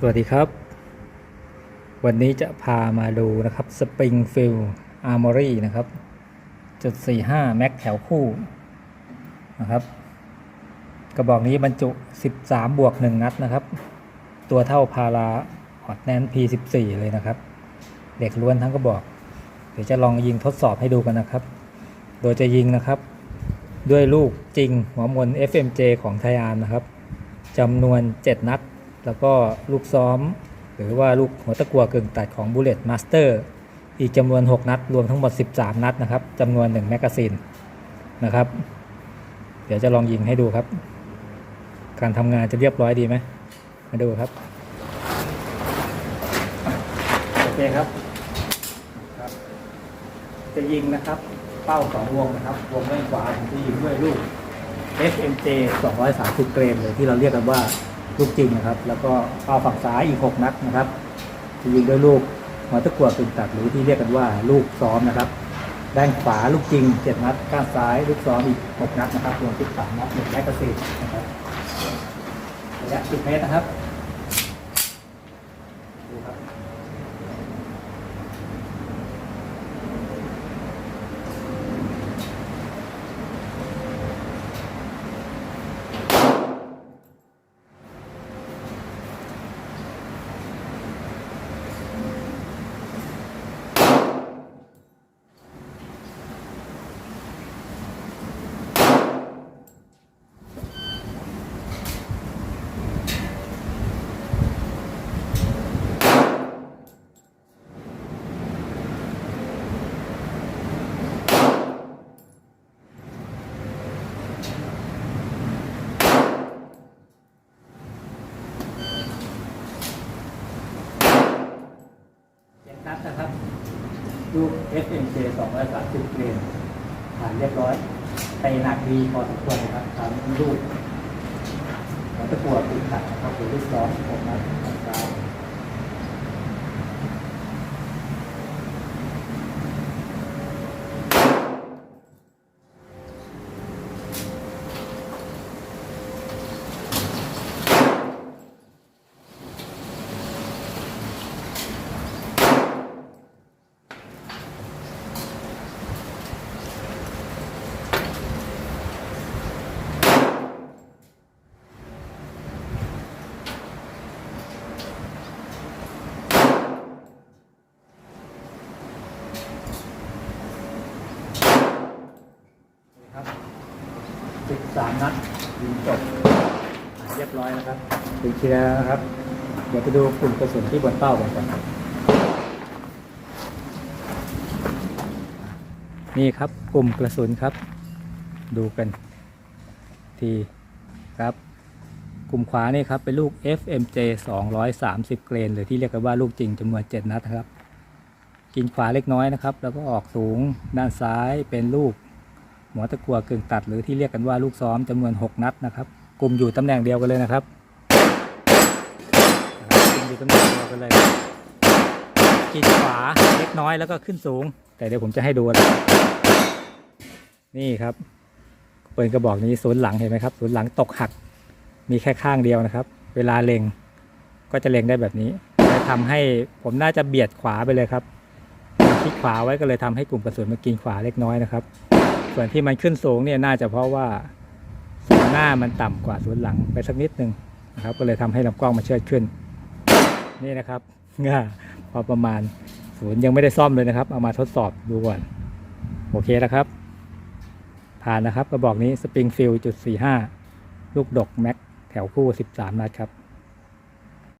สวัสดีครับ วันนี้จะพามาดูนะครับ Springfield Armory นะครับจุด45 แม็กแถวคู่นะครับ กระบอกนี้บรรจุ 13 บวก 1 นัดนะครับ ตัวเท่าพาราฮอตแนน P14 เลยนะครับ เด็กล้วนทั้งกระบอก เดี๋ยวจะลองยิงทดสอบให้ดูกันนะครับ โดยจะยิงนะครับ ด้วยลูกจริงหัวมน FMJ ของไทยานนะครับจำนวน 7 นัด แล้วก็ลูกซ้อม หรือว่าลูกหัวตะกัวกึ่งตัดของ Bullet Master อีกจำนวน 6 นัด รวมทั้งหมด 13 นัดนะครับจำนวน 1 แมกกาซีนนะครับ เดี๋ยวจะลองยิงให้ดูครับ การทำงานจะเรียบร้อยดีไหมมาดูครับ โอเคครับครับ จะยิงนะครับ เป้าสองวงนะครับ วงด้านขวาผมจะยิงด้วยลูก FMJ 230 เกรมเลยที่เราเรียกกันว่า ลูกจริงนะครับ แล้วก็เป้าฝั่งซ้ายอีก 6 นัดนะครับที่ยิงด้วยลูกหัวตะกั่วตึงตัดหรือที่เรียกกันว่าลูกซ้อมนะครับ ด้านขวาลูกจริง 7 นัดข้างซ้ายลูกซ้อมอีก 6 นัดนะครับรวม13นัดหนึ่งแมกกาซีนนะครับระยะ10เมตรนะครับ ลูก SMJ 230 เกรนผ่านเรียบร้อยไปหนักดีพอสมควรนะครับสามลูกหัวตะกัวติดขัดนะครับหรือลูกซ้อมผมนะครับ 13นัดยิงจบเรียบร้อยนะครับถึงทีแล้วนะครับ เดี๋ยวไปดูกลุ่มกระสุนที่บนเป้ากันก่อนนี่ครับกลุ่มกระสุนครับ ดูกันทีครับ กลุ่มขวานี่ครับเป็นลูก FMJ 230 เกรนหรือที่เรียกกันว่าลูกจริงจำนวน 7 นัดนะครับ กินขวาเล็กน้อยนะครับ แล้วก็ออกสูงด้านซ้ายเป็นลูก หัวตะกัวกึ่งตัดหรือที่เรียกกันว่าลูกซ้อมจำนวน 6 นัดนะครับกลุ่มอยู่ตำแหน่งเดียวกันเลยนะครับกลุ่มอยู่ตำแหน่งเดียวกันเลยกินขวาเล็กน้อยแล้วก็ขึ้นสูง แต่เดี๋ยวผมจะให้ดูนะนี่ครับปืนกระบอกนี้ศูนย์หลังเห็นไหมครับศูนย์หลังตกหัก มีแค่ข้างเดียวนะครับ เวลาเล็งก็จะเล็งได้แบบนี้จะทำให้ผมน่าจะเบียดขวาไปเลยครับคลิกขวาไว้ก็เลยทำให้กลุ่มกระสุนมันกินขวาเล็กน้อยนะครับ ส่วนที่มันขึ้นสูงเนี่ยน่าจะเพราะว่าศูนหน้ามันต่ำกว่าศูนหลังไปสักนิดนึงนะครับ ก็เลยทำให้ลำกล้องมันเชิดขึ้น นี่นะครับง่าพอประมาณศูนย์ยังไม่ได้ซ่อมเลยนะครับ เอามาทดสอบดูก่อน โอเคแล้วครับ ผ่านนะครับกระบอกนี้ Springfield จุด45ลูกดกแม็กแถวคู่13นัดครับ